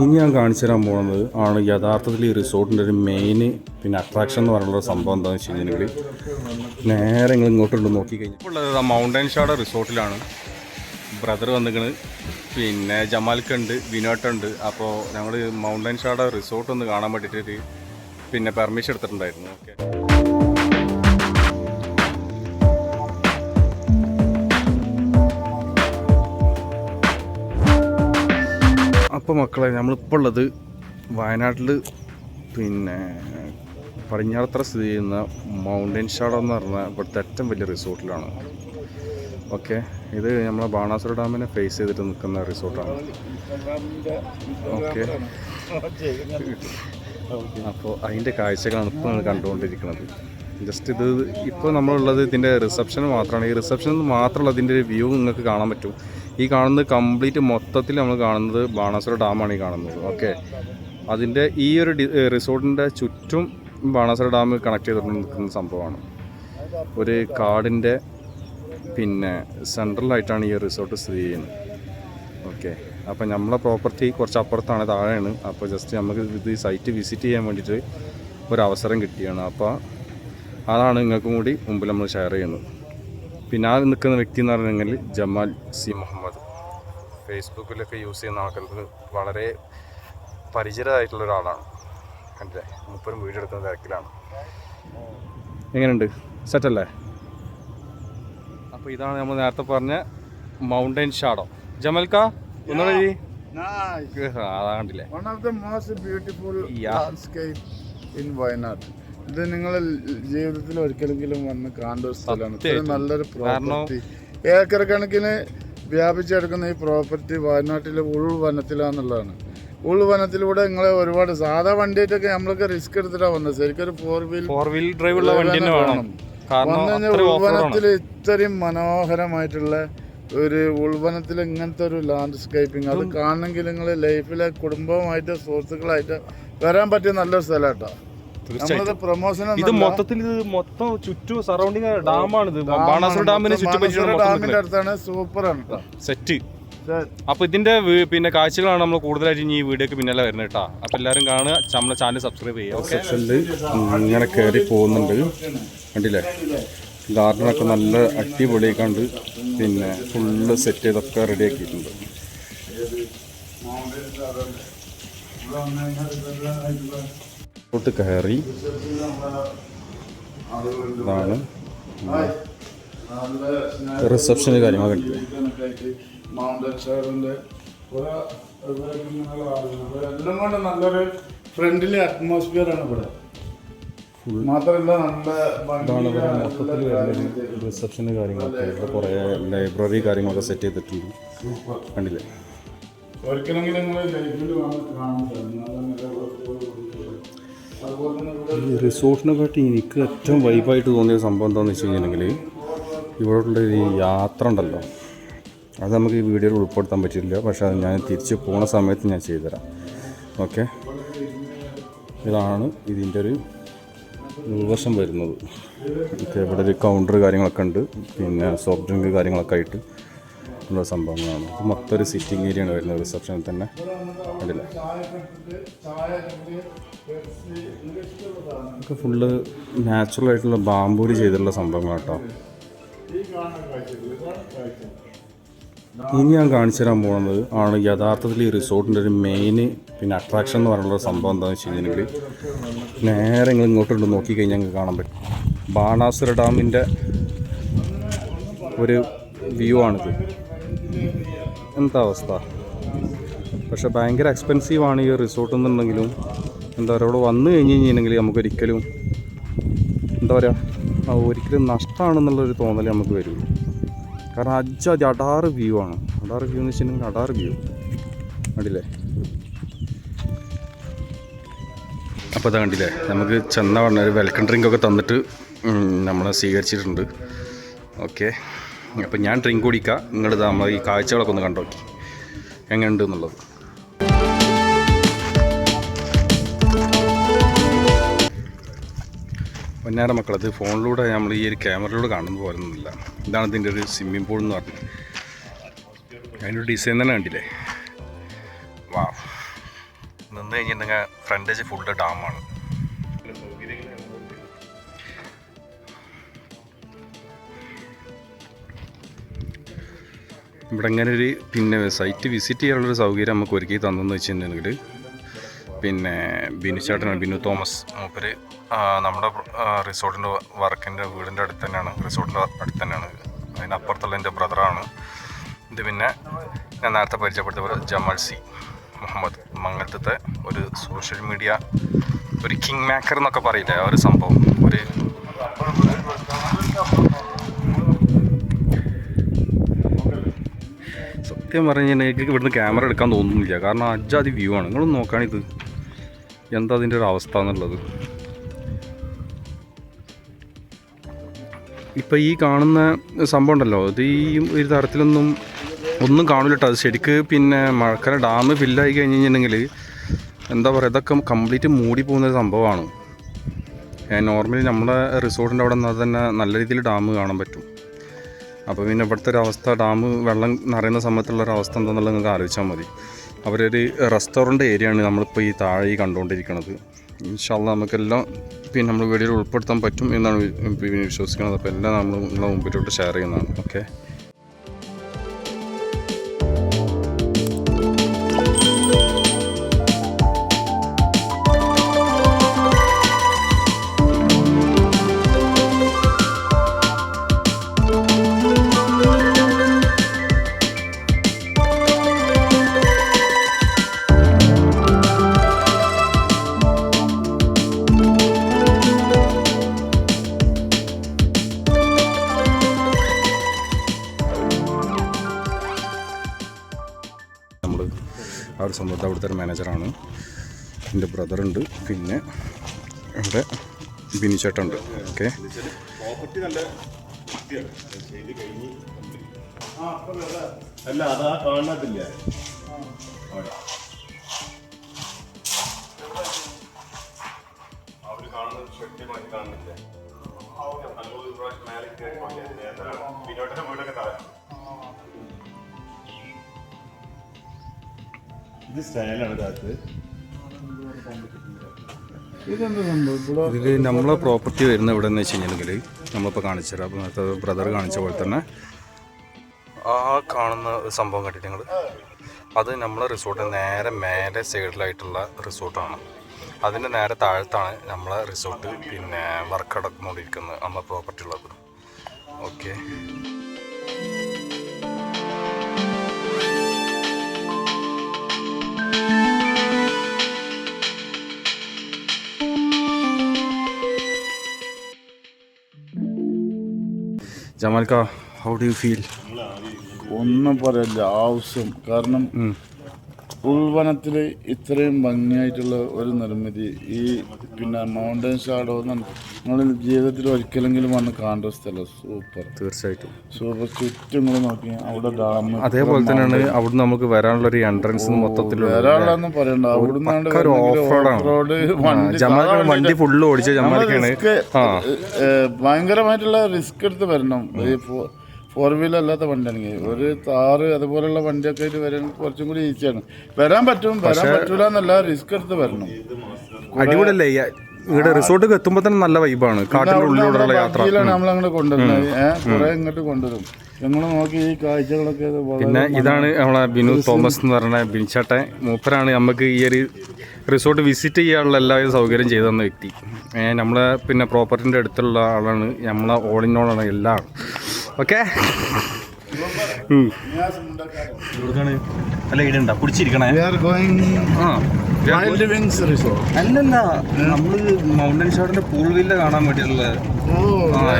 ഇനി ഞാൻ കാണിച്ചു തരാൻ പോകുന്നത് ആണ് യഥാർത്ഥത്തിൽ ഈ റിസോർട്ടിന്റെ ഒരു മെയിൻ പിന്നെ അട്രാക്ഷൻ എന്ന് പറയുന്ന സംഭവം എന്താണെന്ന് വെച്ച് കഴിഞ്ഞിട്ടുണ്ടെങ്കിൽ നേരെ നിങ്ങൾ ഇങ്ങോട്ടുണ്ട് നോക്കി കഴിഞ്ഞാൽ ഇപ്പോൾ ഉള്ളത് മൗണ്ടൻ ഷാഡ റിസോർട്ടിലാണ്. ബ്രദർ വന്നിക്കണ്. പിന്നെ ജമാൽക്കുണ്ട് വിനോട്ടുണ്ട് അപ്പോൾ ഞങ്ങൾ മൗണ്ടൻ ഷാഡ റിസോർട്ട് ഒന്ന് കാണാൻ വേണ്ടിയിട്ട് പിന്നെ പെർമിഷൻ എടുത്തിട്ടുണ്ടായിരുന്നു. ഓക്കെ അപ്പോൾ മക്കളെ നമ്മളിപ്പോൾ ഉള്ളത് വയനാട്ടിൽ പിന്നെ പടിഞ്ഞാറത്ര സ്ഥിതി ചെയ്യുന്ന മൗണ്ടൻ ഷാഡോ എന്ന് പറഞ്ഞ ഇവിടുത്തെ ഏറ്റവും വലിയ റിസോർട്ടിലാണ്. ഓക്കെ ഇത് നമ്മളെ ബാണാസുര ഡാമിനെ ഫേസ് ചെയ്തിട്ട് നിൽക്കുന്ന റിസോർട്ടാണ്. ഓക്കെ. അപ്പോൾ അതിന്റെ കാഴ്ചകളാണ് ഇപ്പോൾ നമ്മൾ കണ്ടുകൊണ്ടിരിക്കുന്നത്. ജസ്റ്റ് ഇത് ഇപ്പോൾ നമ്മളുള്ളത് ഇതിന്റെ റിസപ്ഷൻ മാത്രമാണ്. ഈ റിസപ്ഷൻ മാത്രമുള്ള ഇതിന്റെ ഒരു വ്യൂ നിങ്ങൾക്ക് കാണാൻ പറ്റും. ഈ കാണുന്നത് കംപ്ലീറ്റ് മൊത്തത്തിൽ നമ്മൾ കാണുന്നത് ബാണാസുര ഡാമാണ് ഈ കാണുന്നത്. ഓക്കെ അതിന്റെ ഈ ഒരു റിസോർട്ടിന്റെ ചുറ്റും ബാണാസുര ഡാം കണക്ട് ചെയ്തിട്ട് നിൽക്കുന്ന സംഭവമാണ്. ഒരു കാടിന്റെ പിന്നെ സെൻട്രലായിട്ടാണ് ഈ റിസോർട്ട് സ്ഥിതി ചെയ്യുന്നത്. ഓക്കെ അപ്പോൾ നമ്മളെ പ്രോപ്പർട്ടി കുറച്ച് അപ്പുറത്താണ് താഴെയാണ്. അപ്പോൾ ജസ്റ്റ് നമുക്ക് ഇത് സൈറ്റ് വിസിറ്റ് ചെയ്യാൻ വേണ്ടിയിട്ട് ഒരവസരം കിട്ടിയാണ്. അപ്പോൾ അതാണ് നിങ്ങൾക്കും കൂടി മുമ്പിൽ നമ്മൾ ഷെയർ ചെയ്യുന്നത്. പിന്നെ ആ നിൽക്കുന്ന വ്യക്തി എന്ന് പറഞ്ഞെങ്കിൽ ജമാൽ സി മുഹമ്മദ്. ഫേസ്ബുക്കിലൊക്കെ യൂസ് ചെയ്യുന്ന ആൾക്കാർക്ക് വളരെ പരിചിതമായിട്ടുള്ള ഒരാളാണ്. കണ്ടില്ലേ? മുപ്പരും വീഡിയോ എടുക്കുന്ന തിരക്കിലാണ്. എങ്ങനെയുണ്ട്? സെറ്റല്ലേ? അപ്പോൾ ഇതാണ് നമ്മൾ നേരത്തെ പറഞ്ഞ മൗണ്ടൻ ഷാഡോ. ജമൽക്ക ഒന്നുകൂടി അതാണ്ടില്ലേ വൺ ഓഫ് കണ്ടില്ലേ? Most beautiful landscape in Wayanad ഇത് നിങ്ങൾ ജീവിതത്തിൽ ഒരിക്കലെങ്കിലും വന്ന് കാണേണ്ട ഒരു സ്ഥലമാണ്. ഇത്രയും നല്ലൊരു പ്രോപ്പർട്ടി ഏക്കർ കണക്കിന് വ്യാപിച്ചെടുക്കുന്ന ഈ പ്രോപ്പർട്ടി വയനാട്ടിലെ ഉൾവനത്തിലാന്നുള്ളതാണ്. ഉൾവനത്തിലൂടെ നിങ്ങളെ ഒരുപാട് സാധാ വണ്ടിയായിട്ടൊക്കെ നമ്മളൊക്കെ റിസ്ക് എടുത്തിട്ടാണ് വന്നത്. ശരിക്കും ഒരു four wheel four wheel drive ഉള്ള വണ്ടി വേണം. വന്നു ഉൾവനത്തിൽ ഇത്രയും മനോഹരമായിട്ടുള്ള ഒരു ഉൾവനത്തിൽ ഇങ്ങനത്തെ ഒരു ലാൻഡ്സ്കേപ്പിംഗ് അത് കാണണമെങ്കിൽ നിങ്ങൾ ലൈഫിലെ കുടുംബവുമായിട്ട് സുഹൃത്തുക്കളായിട്ട് വരാൻ പറ്റിയ നല്ലൊരു സ്ഥലം കേട്ടോ നമ്മളത് പ്രൊമോഷൻ ഇത് മൊത്തത്തിൽ ഇത് മൊത്തം ചുറ്റും സറൗണ്ടിങ് ഡാമാണ്. ഇത് ബാണാസുര ഡാമിന് ചുറ്റും ഡാമിന്റെ അടുത്താണ്. സൂപ്പറാണ് സെറ്റ്. അപ്പൊ ഇതിന്റെ പിന്നെ കാഴ്ചകളാണ് നമ്മൾ കൂടുതലായിട്ട് ഇനി ഈ വീഡിയോക്ക് പിന്നാലെ വരുന്നത് കേട്ടോ അപ്പൊ എല്ലാരും കാണുക. നമ്മളെ ചാനൽ സബ്സ്ക്രൈബ് ചെയ്യുക. സെക്ഷനിൽ ഇങ്ങനെ കയറി പോകുന്നുണ്ട്. കണ്ടില്ലേ? ഗാർഡനൊക്കെ നല്ല അടിപൊളി കണ്ട് പിന്നെ ഫുള്ള് സെറ്റ് ചെയ്തൊക്കെ റെഡി ആക്കിയിട്ടുണ്ട്. ോട്ട് കയറി. ഇതാണ്. റിസപ്ഷന് കാര്യങ്ങളൊക്കെ ഉണ്ട്. മൗണ്ടൻ ഷെയറിന്റെ എല്ലാം കൊണ്ട് നല്ലൊരു ഫ്രണ്ട്ലി അറ്റ്മോസ്ഫിയർ ആണ് ഇവിടെ. മാത്രമല്ല നല്ല റിസപ്ഷന് കാര്യങ്ങളൊക്കെ ഇവിടെ കുറേ ലൈബ്രറി കാര്യങ്ങളൊക്കെ സെറ്റ് ചെയ്തിട്ടുണ്ട്. കണ്ടില്ലേ? ഒരിക്കലെങ്കിലും നിങ്ങൾ വന്ന് കാണാൻ സാധിക്കും ഈ റിസോർട്ടിനെ പറ്റി എനിക്ക് ഏറ്റവും വൈബായിട്ട് തോന്നിയ സംഭവം എന്താണെന്ന് വെച്ച് കഴിഞ്ഞിട്ടുണ്ടെങ്കിൽ ഇവിടെയുള്ള ഈ യാത്ര ഉണ്ടല്ലോ. അത് നമുക്ക് ഈ വീഡിയോയിൽ ഉൾപ്പെടുത്താൻ പറ്റില്ല പക്ഷേ അത് ഞാൻ തിരിച്ച് പോണ സമയത്ത് ഞാൻ ചെയ്തുതരാം. ഓക്കെ ഇതാണ് ഇതിന്റെ ഒരു ഉൾവശം വരുന്നത്. ഇവിടെ ഒരു കൗണ്ടർ കാര്യങ്ങളൊക്കെ ഉണ്ട്. പിന്നെ സോഫ്റ്റ് ഡ്രിങ്ക് കാര്യങ്ങളൊക്കെ ആയിട്ട്. ഉള്ള സംഭവങ്ങളാണ്. മൊത്തം ഒരു സിറ്റിംഗ് ഏരിയ ആണ് വരുന്നത് റിസപ്ഷനിൽ തന്നെ. അതില്ല ഒക്കെ ഫുള്ള് നാച്ചുറൽ ആയിട്ടുള്ള ബാമ്പൂരി ചെയ്തിട്ടുള്ള സംഭവങ്ങളാണ് കേട്ടോ ഇനി ഞാൻ കാണിച്ചു തരാൻ പോകുന്നത് ആണ് യഥാർത്ഥത്തിൽ ഈ റിസോർട്ടിന്റെ ഒരു മെയിൻ പിന്നെ അട്രാക്ഷൻ എന്ന് പറയുന്ന സംഭവം എന്താണെന്ന് വെച്ച് കഴിഞ്ഞിട്ടുണ്ടെങ്കിൽ നേരെ നിങ്ങൾ ഇങ്ങോട്ടുണ്ട് നോക്കിക്കഴിഞ്ഞാൽ ഞങ്ങൾക്ക് കാണാൻ പറ്റും. ബാണാസുര ഡാമിന്റെ ഒരു വ്യൂ ആണിത്. എന്താ അവസ്ഥ? പക്ഷെ ഭയങ്കര എക്സ്പെൻസീവാണ് ഈ റിസോർട്ട് എന്നുണ്ടെങ്കിലും. എന്താ പറയുക ഇവിടെ വന്നു കഴിഞ്ഞ് കഴിഞ്ഞിട്ടുണ്ടെങ്കിൽ നമുക്കൊരിക്കലും എന്താ പറയുക ഒരിക്കലും നഷ്ടമാണെന്നുള്ളൊരു തോന്നൽ നമുക്ക് വരുള്ളൂ കാരണം അജാതി അടാറ് വ്യൂ ആണ്. അടാറ് വ്യൂ എന്ന് വെച്ചിട്ടുണ്ടെങ്കിൽ അടാറ് വ്യൂ കണ്ടില്ലേ? അപ്പോൾ അത് കണ്ടില്ലേ നമുക്ക് ചെന്ന പറഞ്ഞ ഒരു വെൽക്കം ഡ്രിങ്ക് ഒക്കെ തന്നിട്ട് നമ്മളെ സ്വീകരിച്ചിട്ടുണ്ട്. ഓക്കെ അപ്പോൾ ഞാൻ ഡ്രിങ്ക് കുടിക്കുക നിങ്ങളിത് നമ്മൾ ഈ കാഴ്ചകളൊക്കെ ഒന്ന് കണ്ടോക്കി. എങ്ങനെയുണ്ട് എന്നുള്ളത് പൊന്നാര മക്കളത് ഫോണിലൂടെ നമ്മൾ ഈ ഒരു ക്യാമറയിലൂടെ കാണുന്ന പോലൊന്നുമില്ല ഇതാണ് ഇതിന്റെ ഒരു സ്വിമ്മിംഗ് പൂൾ എന്ന് പറഞ്ഞത് അതിന്റെ ഡിസൈൻ തന്നെ കണ്ടില്ലേ? വാ നിന്ന് കഴിഞ്ഞിട്ടുണ്ടെങ്കിൽ ഫ്രണ്ടേജ് ഫുൾ ഡാമാണ് ഇവിടെ ഇങ്ങനെ ഒരു പിന്നെ സൈറ്റ് വിസിറ്റ് ചെയ്യാനുള്ളൊരു സൗകര്യം നമുക്ക് ഒരുക്കി തന്നെന്ന് വെച്ചിട്ടുണ്ടെങ്കിൽ പിന്നെ ബിനു ചേട്ടനാണ് ബിനു തോമസ് മൂപ്പര് നമ്മുടെ റിസോർട്ടിന്റെ വർക്കിന്റെ വീടിന്റെ അടുത്ത് തന്നെയാണ്. റിസോർട്ടിന്റെ അടുത്ത് തന്നെയാണ്. അതിനപ്പുറത്തുള്ള എന്റെ ബ്രദറാണ്. ഇത് പിന്നെ ഞാൻ നേരത്തെ പരിചയപ്പെടുത്തിയ പോലെ ജമാൽ സി മുഹമ്മദ്. മംഗലത്തെ ഒരു സോഷ്യൽ മീഡിയ ഒരു കിങ് മേക്കർ എന്നൊക്കെ പറയില്ലേ ആ ഒരു സംഭവം. ഒരു സത്യം പറഞ്ഞു കഴിഞ്ഞാൽ എനിക്ക് ഇവിടുന്ന് ക്യാമറ എടുക്കാൻ തോന്നുന്നില്ല. കാരണം അജാതി വ്യൂ ആണ്. നിങ്ങളൊന്ന് നോക്കുകയാണിത് എന്താ അതിന്റെ ഒരു അവസ്ഥ എന്നുള്ളത്. ഇപ്പം ഈ കാണുന്ന സംഭവം ഉണ്ടല്ലോ. ഇത് ഈ ഒരു തരത്തിലൊന്നും ഒന്നും കാണില്ല കേട്ടോ അത് ശരിക്ക് പിന്നെ മഴക്കര ഡാം ഫില്ലായി കഴിഞ്ഞ് കഴിഞ്ഞിട്ടുണ്ടെങ്കിൽ എന്താ പറയുക ഇതൊക്കെ കംപ്ലീറ്റ് മൂടി പോകുന്ന ഒരു സംഭവമാണ്. നോർമലി നമ്മുടെ റിസോർട്ടിന്റെ അവിടെ നിന്നാൽ തന്നെ നല്ല രീതിയിൽ ഡാം കാണാൻ പറ്റും. അപ്പോൾ പിന്നെ ഇവിടുത്തെ ഒരു അവസ്ഥ ഡാം വെള്ളം നിറയുന്ന സമയത്തുള്ള ഒരു അവസ്ഥ എന്താണെന്നുള്ളത് നിങ്ങൾക്ക് ആലോചിച്ചാൽ മതി. അവരൊരു റെസ്റ്റോറന്റ് ഏരിയയാണ് നമ്മളിപ്പോൾ ഈ താഴെ ഈ കണ്ടുകൊണ്ടിരിക്കുന്നത് ഇൻഷാല്ല നമുക്കെല്ലാം പിന്നെ നമ്മൾ വീഡിയോയിൽ ഉൾപ്പെടുത്താൻ പറ്റും എന്നാണ് പിന്നെ വിശ്വസിക്കുന്നത് അപ്പോൾ എല്ലാം നമ്മൾ നിങ്ങളുടെ മുമ്പിലോട്ട് ഷെയർ ചെയ്യുന്നതാണ്. ഓക്കെ? ഒരു സംഭവത്തെ അവിടുത്തെ ഒരു മാനേജറാണ് എന്റെ ബ്രദറുണ്ട് പിന്നെ ഇവിടെ ബിനി ചേട്ടുണ്ട് ഓക്കെ അല്ല അതാ കാണത്തില്ല അവർ പ്രാവശ്യം മേലെ കയറി വീടൊക്കെ താഴെ ഇത് സ്റ്റൈലാണ് ഇതിനകത്ത് ഇതെന്താ സംഭവം? ഇവിടെ ഇതിൽ നമ്മളെ പ്രോപ്പർട്ടി വരുന്ന ഇവിടെ എന്ന് വെച്ച് കഴിഞ്ഞിട്ടുണ്ടെങ്കിൽ നമ്മളിപ്പോൾ കാണിച്ചു തരാം. അപ്പോൾ നേരത്തെ ബ്രദർ കാണിച്ച പോലെ തന്നെ ആ കാണുന്ന സംഭവം കണ്ടിട്ട് നിങ്ങൾ അത് നമ്മളെ റിസോർട്ട് നേരെ മേലെ സൈഡിലായിട്ടുള്ള റിസോർട്ടാണ്. അതിന്റെ നേരെ താഴത്താണ് നമ്മളെ റിസോർട്ട്. പിന്നെ വർക്ക് നടന്നുകൊണ്ടിരിക്കുന്നത് നമ്മളെ പ്രോപ്പർട്ടി ഉള്ളത്. ഓക്കെ. ജമാൽക്ക ഹൗ ഡു യു ഫീൽ ഒന്നും പറയില്ല ആവശ്യം. കാരണം ഉൾവനത്തിൽ ഇത്രയും ഭംഗിയായിട്ടുള്ള ഒരു നിർമ്മിതി ഈ പിന്നെ മൗണ്ടൻ ഷാഡോ നിങ്ങൾ ജീവിതത്തിൽ ഒരിക്കലെങ്കിലും വന്ന് കാണേണ്ട സ്ഥലം. സൂപ്പർ. തീർച്ചയായിട്ടും. സൂപ്പർ ചുറ്റും നിങ്ങൾ നോക്കി. അവിടെ ഡാം അതേപോലെ തന്നെയാണ് അവിടുന്ന് നമുക്ക് വരാനുള്ള ഒരു എൻട്രൻസ് മൊത്തത്തിൽ വരാനുള്ളതെന്ന് പറയണ്ട. അവിടുന്ന് വണ്ടി ഫുള്ള് ഓടിച്ച ജമാലിക്കാണ് ഭയങ്കരമായിട്ടുള്ള റിസ്ക് എടുത്ത് വരണം. ഫോർ വീലർ അല്ലാത്ത വണ്ടിയാണെങ്കിൽ ഒരു താറ് അതുപോലെയുള്ള വണ്ടിയൊക്കെ ആയിട്ട് വരാൻ കുറച്ചും കൂടി ഈസിയാണ്. വരാൻ പറ്റും വരാൻ പറ്റൂല എന്നല്ല റിസ്ക് എടുത്ത് വരണം. അടിപൊളിയല്ലേ ഇവിടെ റിസോർട്ട് എത്തുമ്പോൾ തന്നെ നല്ല വൈബാണ് കാട്ടിന്റെ ഉള്ളിലൂടെയുള്ള യാത്ര. നമ്മളങ്ങോട്ട് കൊണ്ടുവരുന്നത്. കുറെ ഇങ്ങോട്ട് കൊണ്ടുവരും. നോക്കി ഈ കാഴ്ചകളൊക്കെ പിന്നെ ഇതാണ് നമ്മളെ ബിനു തോമസ് എന്ന് പറഞ്ഞ ബിൻചാട്ടെ മൂപ്പരാണ് നമുക്ക് ഈ ഒരു റിസോർട്ട് വിസിറ്റ് ചെയ്യാനുള്ള എല്ലാവിധ സൗകര്യം ചെയ്തു തന്ന വ്യക്തി. നമ്മളെ പിന്നെ പ്രോപ്പർട്ടിന്റെ അടുത്തുള്ള ആളാണ്. നമ്മളെ ഓൾ ഇൻ ഓൾ ആണ് എല്ലാം. ഓക്കെ? കുടിച്ചിരിക്കണേ. ആ വൈൽഡ് വിങ്സ് റിസോർട്ട് അല്ലല്ല നമ്മൾ മൗണ്ടൻ ഷോട്ടിന്റെ പൂൾ വില്ല കാണാൻ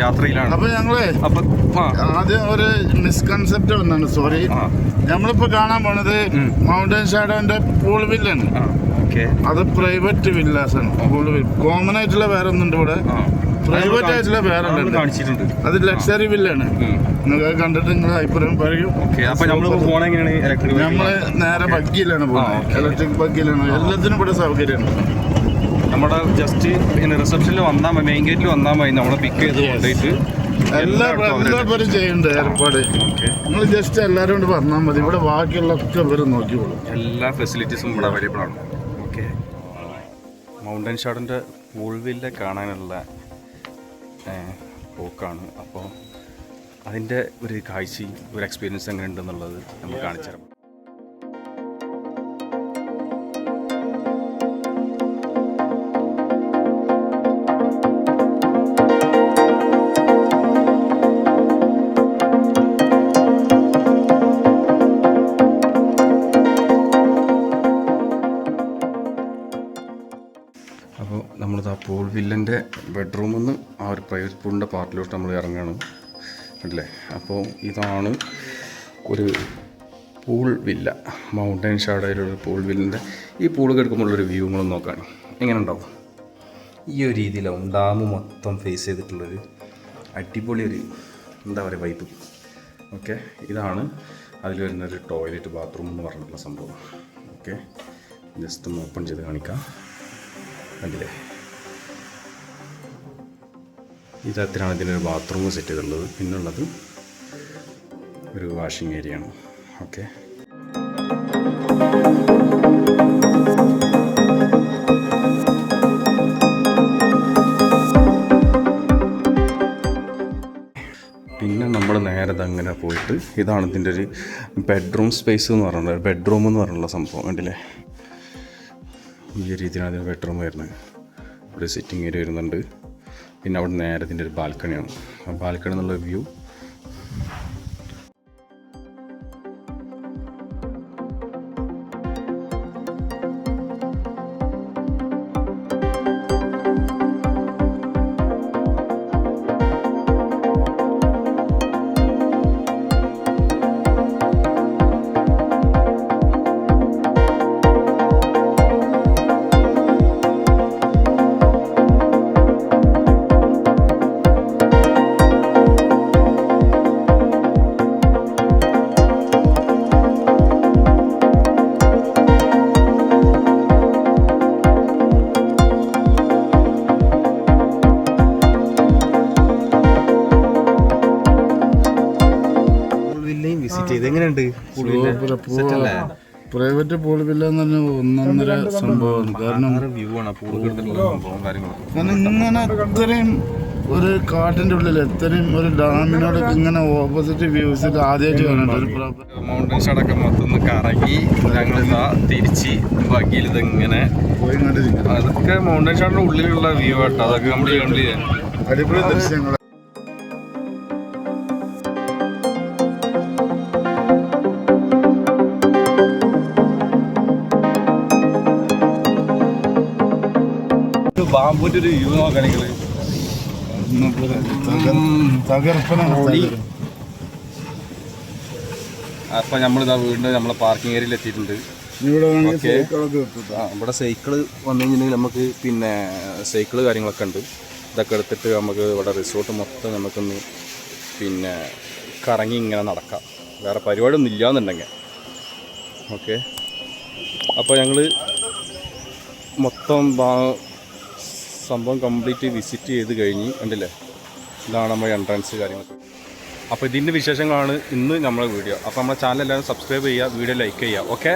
യാത്രയിലാണ്. അപ്പൊ ഞങ്ങളെ അപ്പൊ ആ. ആദ്യം ഒരു മിസ്കൺസെപ്റ്റ് വന്നാണ് സോറി. നമ്മളിപ്പോ കാണാൻ പോണത് മൗണ്ടൻ ഷാഡോന്റെ പൂൾ വില്ലാണ് അത് പ്രൈവറ്റ് വില്ലാസ് ആണ് പൂൾ കോമൺ ആയിട്ടുള്ള വേറെ ഒന്നുണ്ട് ഇവിടെ. ആ. പ്രൈവറ്റ് ആയിട്ടുള്ള വേറെ കാണിച്ചിട്ടുണ്ട്. അത് ലക്ഷറി വില്ലാണ് നിങ്ങൾ കണ്ടിട്ട് നിങ്ങൾ അഭിപ്രായം പറയും. നമ്മൾ നേരെ ബഗ്ഗിയിലാണ് പോകുന്നത് ഇലക്ട്രിക് ബഗ്ഗിയിലാണ് എല്ലാത്തിനും ഇവിടെ സൗകര്യമാണ്. നമ്മുടെ ജസ്റ്റ് പിന്നെ റിസപ്ഷനിൽ വന്നാൽ മതി. മെയിൻ ഗേറ്റിൽ വന്നാൽ മതി. നമ്മളെ പിക്ക് ചെയ്ത് കൊണ്ടുപോയിട്ട് എല്ലാ എല്ലാവരും ചെയ്യുന്നുണ്ട് ഏർപ്പാട്. നിങ്ങൾ ജസ്റ്റ് എല്ലാവരും കൊണ്ട് പറഞ്ഞാൽ മതി. ഇവിടെ ബാക്കിയുള്ള ഒക്കെ ഇവർ നോക്കിക്കോളും. എല്ലാ ഫെസിലിറ്റീസും ഇവിടെ അവൈലബിൾ ആണ്. ഓക്കെ മൗണ്ടൻ ഷാഡിന്റെ പൂൾവില്ല കാണാനുള്ള പോക്കാണ്. അപ്പോൾ അതിന്റെ ഒരു കാഴ്ചയും ഒരു എക്സ്പീരിയൻസ് എങ്ങനെ ഉണ്ടെന്നുള്ളത് നമ്മൾ കാണിച്ചു തരാം. അപ്പോൾ നമ്മളിതാ പൂൾ വില്ലന്റെ ബെഡ്റൂമിൽ നിന്ന് ആ ഒരു പ്രൈവറ്റ് പൂളിന്റെ പാർട്ടിലോട്ട് നമ്മൾ ഇറങ്ങുകയാണ് അല്ലേ അപ്പോൾ ഇതാണ് ഒരു പൂൾ വില്ല. മൗണ്ടൻ ഷാഡയിലുള്ള പൂൾ വില്ലിന്റെ ഈ പൂൾ കിടക്കുമ്പോഴുള്ളൊരു ഒരു നമ്മൾ നോക്കുകയാണ് എങ്ങനെ ഉണ്ടാവും? ഈ ഒരു രീതിയിലാവും. ഡാം മൊത്തം ഫേസ് ചെയ്തിട്ടുള്ളൊരു അടിപൊളി ഒരു എന്താ പറയുക വൈബ് ഓക്കെ ഇതാണ് അതിൽ വരുന്നൊരു ടോയ്ലറ്റ് ബാത്റൂം എന്ന് പറഞ്ഞിട്ടുള്ള സംഭവം. ഓക്കെ ജസ്റ്റ് ഒന്ന് ഓപ്പൺ ചെയ്ത് കാണിക്കാം. കണ്ടില്ലേ? ഈ തരത്തിലാണ് ഇതിനൊരു ബാത്റൂം സെറ്റ് ചെയ്തിട്ടുള്ളത്. പിന്നുള്ളത് ഒരു വാഷിംഗ് ഏരിയ ആണ്. ഓക്കെ പിന്നെ നമ്മൾ നേരെ അങ്ങനെ പോയിട്ട് ഇതാണ് ഇതിന്റെ ഒരു ബെഡ്റൂം സ്പേസ് എന്ന് പറയുന്നത്. ബെഡ്റൂം എന്ന് പറഞ്ഞുള്ള സംഭവം. ഉണ്ടല്ലേ ഈ രീതിയിലാണ് ബെഡ്റൂം വരുന്നത്. ഇവിടെ സിറ്റിംഗ് ഏരിയ വരുന്നുണ്ട്. പിന്നെ അവിടെ നേരത്തിന്റെ ഒരു ബാൽക്കണിയാണ്. ആ ബാൽക്കണി എന്നുള്ള വ്യൂ. പ്രൈവറ്റ് പൂൾ വില്ല എന്ന് പറഞ്ഞാൽ ഒന്നൊന്നര സംഭവമാണ് കാരണം ഇങ്ങനെ ഇത്രയും ഒരു കാട്ടിന്റെ ഉള്ളിൽ ഇത്രയും ഒരു ഡാമിനോട് ഇങ്ങനെ ഓപ്പോസിറ്റ് വ്യൂസ് ആദ്യമായിട്ട് കാണുന്നുണ്ട് ഒരു ഷാഡൊക്കെ മൊത്തം കറങ്ങി ഞങ്ങൾ ഇതാ തിരിച്ച് ബാക്കിയിൽ ഇതിങ്ങനെ അതൊക്കെ മൗണ്ടൻ ഷാഡിന്റെ ഉള്ളിലുള്ള വ്യൂ ആട്ടോ. അതൊക്കെ നമ്മൾ കണ്ടില്ലേ? അടിപൊളി ദൃശ്യങ്ങൾ ബാമ്പൂന്റെ ഒരു വ്യൂ നോക്കണെങ്കിൽ. അപ്പൊ നമ്മളിതാ വീണ്ടും നമ്മളെ പാർക്കിംഗ് ഏരിയയിൽ എത്തിയിട്ടുണ്ട്. ഇവിടെ സൈക്കിൾ വന്നു കഴിഞ്ഞിട്ടുണ്ടെങ്കിൽ നമുക്ക് പിന്നെ സൈക്കിൾ കാര്യങ്ങളൊക്കെ ഉണ്ട്. ഇതൊക്കെ എടുത്തിട്ട് നമുക്ക് ഇവിടെ റിസോർട്ട് മൊത്തം നമുക്കൊന്ന് പിന്നെ കറങ്ങി ഇങ്ങനെ നടക്കാം. വേറെ പരിപാടിയൊന്നും ഇല്ലയെന്നുണ്ടെങ്കിൽ ഓക്കെ അപ്പോൾ ഞങ്ങൾ മൊത്തം സംഭവം കംപ്ലീറ്റ് വിസിറ്റ് ചെയ്ത് കഴിഞ്ഞ് കണ്ടില്ലേ? ഇതാണ് നമ്മുടെ എൻട്രൻസ് കാര്യങ്ങളൊക്കെ അപ്പോൾ ഇതിന്റെ വിശേഷങ്ങളാണ് ഇന്ന് നമ്മുടെ വീഡിയോ. അപ്പോൾ നമ്മുടെ ചാനൽ എല്ലാവരും സബ്സ്ക്രൈബ് ചെയ്യുക വീഡിയോ ലൈക്ക് ചെയ്യുക ഓക്കെ